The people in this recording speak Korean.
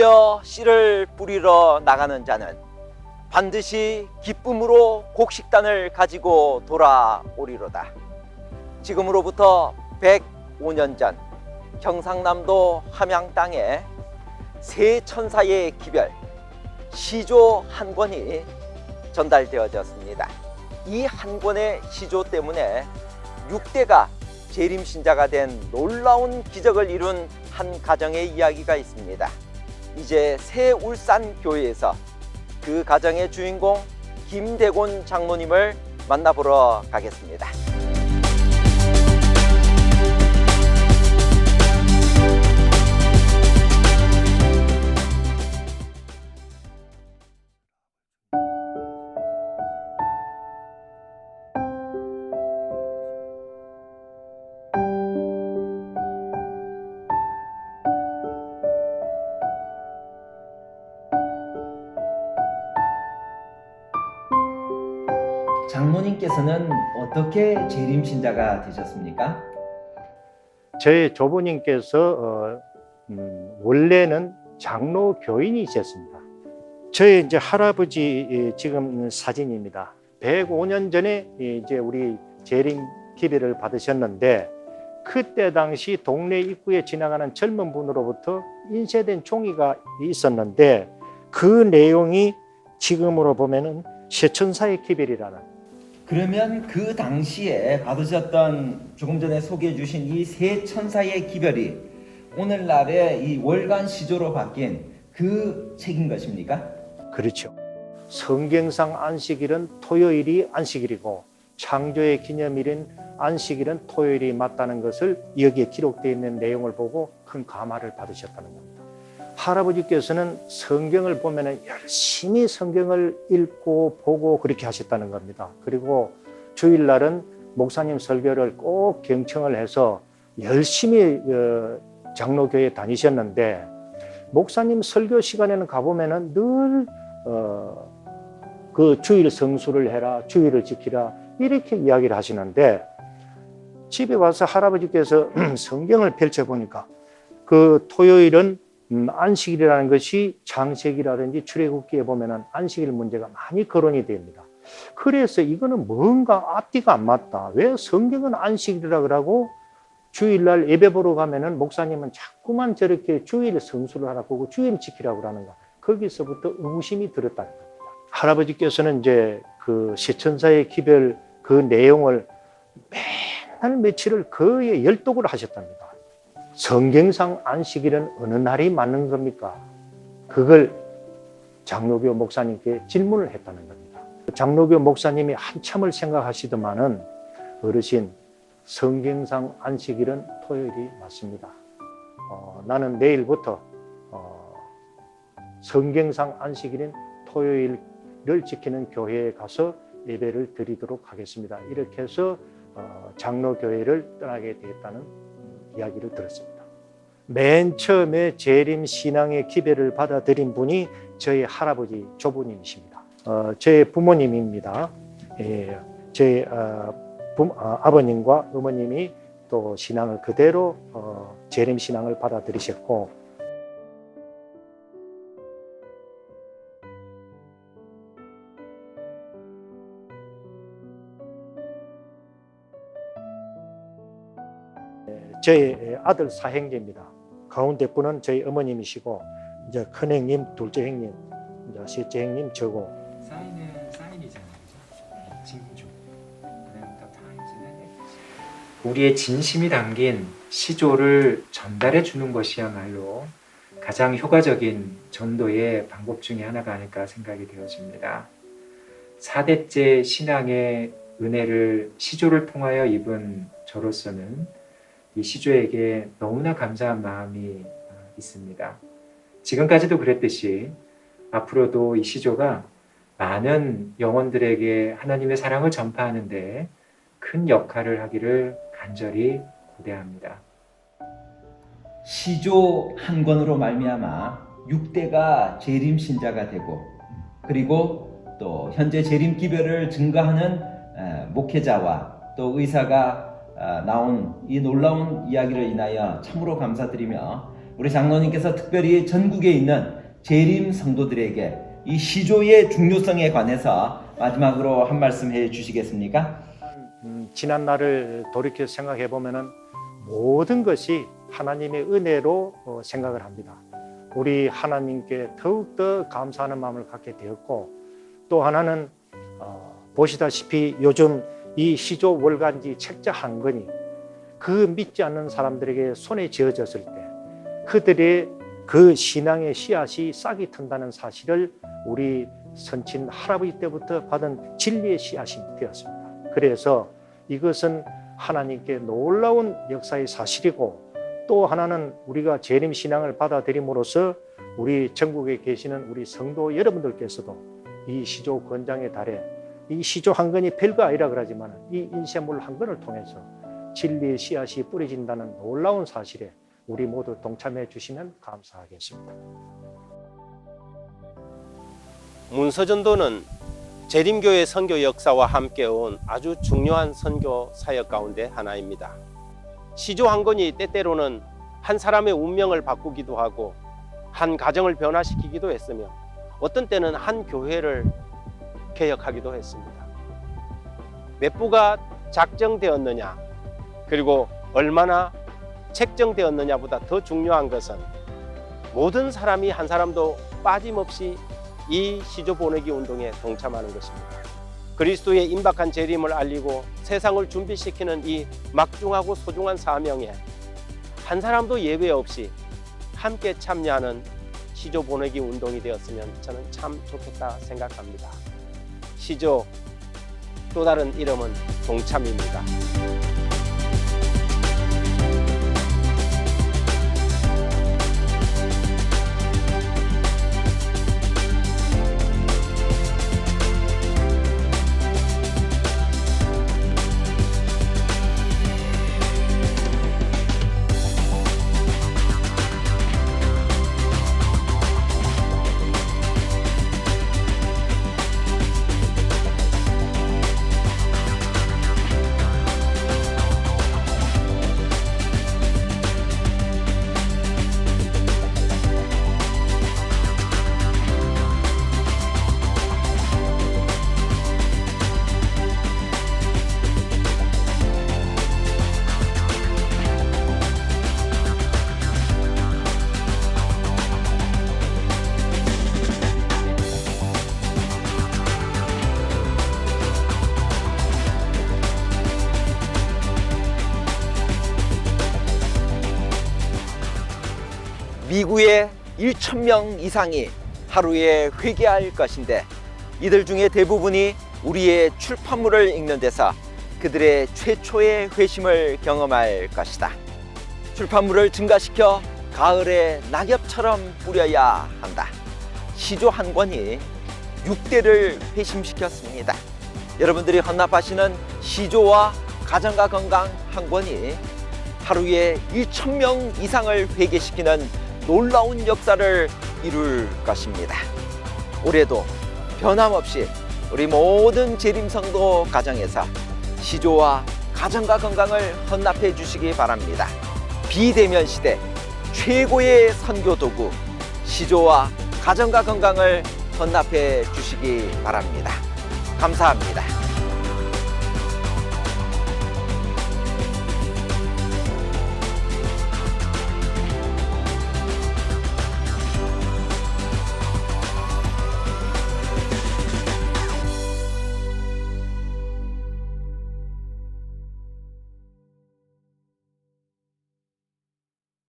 울며 씨를 뿌리러 나가는 자는 반드시 기쁨으로 곡식단을 가지고 돌아오리로다. 지금으로부터 105년 전 경상남도 함양 땅에 세 천사의 기별 시조 한 권이 전달되어졌습니다. 이 한 권의 시조 때문에 6대가 재림 신자가 된 놀라운 기적을 이룬 한 가정의 이야기가 있습니다. 이제 새 울산 교회에서 그 가정의 주인공 김대곤 장로님을 만나보러 가겠습니다. 장로님께서는 어떻게 재림 신자가 되셨습니까? 저희 조부님께서 어, 음, 원래는 장로 교인이셨습니다. 저희 이제 할아버지 이, 지금 사진입니다. 105년 전에 이제 우리 재림 기별을 받으셨는데 그때 당시 동네 입구에 지나가는 젊은 분으로부터 인쇄된 종이가 있었는데 그 내용이 지금으로 보면은 세천사의 기별이라는 그러면 그 당시에 받으셨던 조금 전에 소개해 주신 이 세 천사의 기별이 오늘날의 이 월간 시조로 바뀐 그 책인 것입니까? 그렇죠. 성경상 안식일은 토요일이 안식일이고 창조의 기념일인 안식일은 토요일이 맞다는 것을 여기에 기록되어 있는 내용을 보고 큰 감화를 받으셨다는 겁니다. 할아버지께서는 성경을 보면 열심히 성경을 읽고 보고 그렇게 하셨다는 겁니다. 그리고 주일날은 목사님 설교를 꼭 경청을 해서 열심히 어, 장로교에 다니셨는데 목사님 설교 시간에는 가보면은 늘 어, 그 주일 성수를 해라, 주일을 지키라 이렇게 이야기를 하시는데 집에 와서 할아버지께서 성경을 펼쳐 보니까 그 토요일은 음, 안식일이라는 것이 장세기라든지 출애굽기에 보면은 안식일 문제가 많이 거론이 됩니다. 그래서 이거는 뭔가 앞뒤가 안 맞다. 왜 성경은 안식일이라 그러고 주일날 예배 보러 가면은 목사님은 자꾸만 저렇게 주일 성수를 하라고 하고 주일 지키라고 그러는가. 거기서부터 의구심이 들었다는 겁니다. 할아버지께서는 이제 그 세천사의 기별 그 내용을 맨날 며칠을 거의 열독을 하셨답니다. 성경상 안식일은 어느 날이 맞는 겁니까? 그걸 장로교 목사님께 질문을 했다는 겁니다. 장로교 목사님이 한참을 생각하시더만은 어르신 성경상 안식일은 토요일이 맞습니다. 어, 나는 내일부터 어, 성경상 안식일인 토요일을 지키는 교회에 가서 예배를 드리도록 하겠습니다. 이렇게 해서 어, 장로교회를 떠나게 되었다는 이야기를 들었습니다. 맨 처음에 재림 신앙의 기별을 받아들인 분이 저희 할아버지 조부님이십니다. 어, 제 부모님입니다. 예, 제 어, 부, 어, 아버님과 어머님이 또 신앙을 그대로 어, 재림 신앙을 받아들이셨고 저희 아들 사형제입니다. 가운데 분은 저희 어머님이시고 이제 큰 형님, 둘째 형님, 이제 셋째 형님 저고 사인은 사인이잖아요. 진주. 타임즈는 우리의 진심이 담긴 시조를 전달해 주는 것이야말로 가장 효과적인 전도의 방법 중에 하나가 아닐까 생각이 되어집니다. 4대째 신앙의 은혜를 시조를 통하여 입은 저로서는 이 시조에게 너무나 감사한 마음이 어, 있습니다. 지금까지도 그랬듯이 앞으로도 이 시조가 많은 영혼들에게 하나님의 사랑을 전파하는데 큰 역할을 하기를 간절히 고대합니다. 시조 한 권으로 말미암아 6대가 재림 신자가 되고 그리고 또 현재 재림 기별을 증거하는 에, 목회자와 또 의사가 아, 나온 이 놀라운 이야기를 인하여 참으로 감사드리며 우리 장로님께서 특별히 전국에 있는 재림 성도들에게 이 시조의 중요성에 관해서 마지막으로 한 말씀 해 주시겠습니까? 음, 지난 날을 돌이켜 생각해 보면은 모든 것이 하나님의 은혜로 어, 생각을 합니다. 우리 하나님께 더욱더 감사하는 마음을 갖게 되었고 또 하나는 어, 보시다시피 요즘 이 시조 월간지 책자 한 권이 그 믿지 않는 사람들에게 손에 쥐어졌을 때 그들의 그 신앙의 씨앗이 싹이 튼다는 사실을 우리 선친 할아버지 때부터 받은 진리의 씨앗이 되었습니다. 그래서 이것은 하나님께 놀라운 역사의 사실이고 또 하나는 우리가 재림 신앙을 받아들임으로써 우리 전국에 계시는 우리 성도 여러분들께서도 이 시조 권장의 달에 이 시조 한 건이 별거 아니라 그러지만 이 인쇄물 한 건을 통해서 진리의 씨앗이 뿌려진다는 놀라운 사실에 우리 모두 동참해 주시면 감사하겠습니다. 문서전도는 재림교의 선교 역사와 함께 온 아주 중요한 선교 사역 가운데 하나입니다. 시조 한 권이 때때로는 한 사람의 운명을 바꾸기도 하고 한 가정을 변화시키기도 했으며 어떤 때는 한 교회를 개혁하기도 했습니다. 몇 부가 작정되었느냐 그리고 얼마나 책정되었느냐보다 더 중요한 것은 모든 사람이 한 사람도 빠짐없이 이 시조 보내기 운동에 동참하는 것입니다. 그리스도의 임박한 재림을 알리고 세상을 준비시키는 이 막중하고 소중한 사명에 한 사람도 예외 없이 함께 참여하는 시조 보내기 운동이 되었으면 저는 참 좋겠다 생각합니다. 시조 또 다른 이름은 동참입니다. 미국의 1천 명 이상이 하루에 회개할 것인데 이들 중에 대부분이 우리의 출판물을 읽는 데서 그들의 최초의 회심을 경험할 것이다. 출판물을 증가시켜 가을에 낙엽처럼 뿌려야 한다. 시조 한 권이 6대를 회심시켰습니다. 여러분들이 헌납하시는 시조와 가정과 건강 한 권이 하루에 1천 명 이상을 회개시키는 놀라운 역사를 이룰 것입니다. 올해도 변함없이 우리 모든 재림성도 가정에서 시조와 가정과 건강을 헌납해 주시기 바랍니다. 비대면 시대 최고의 선교 도구 시조와 가정과 건강을 헌납해 주시기 바랍니다. 감사합니다.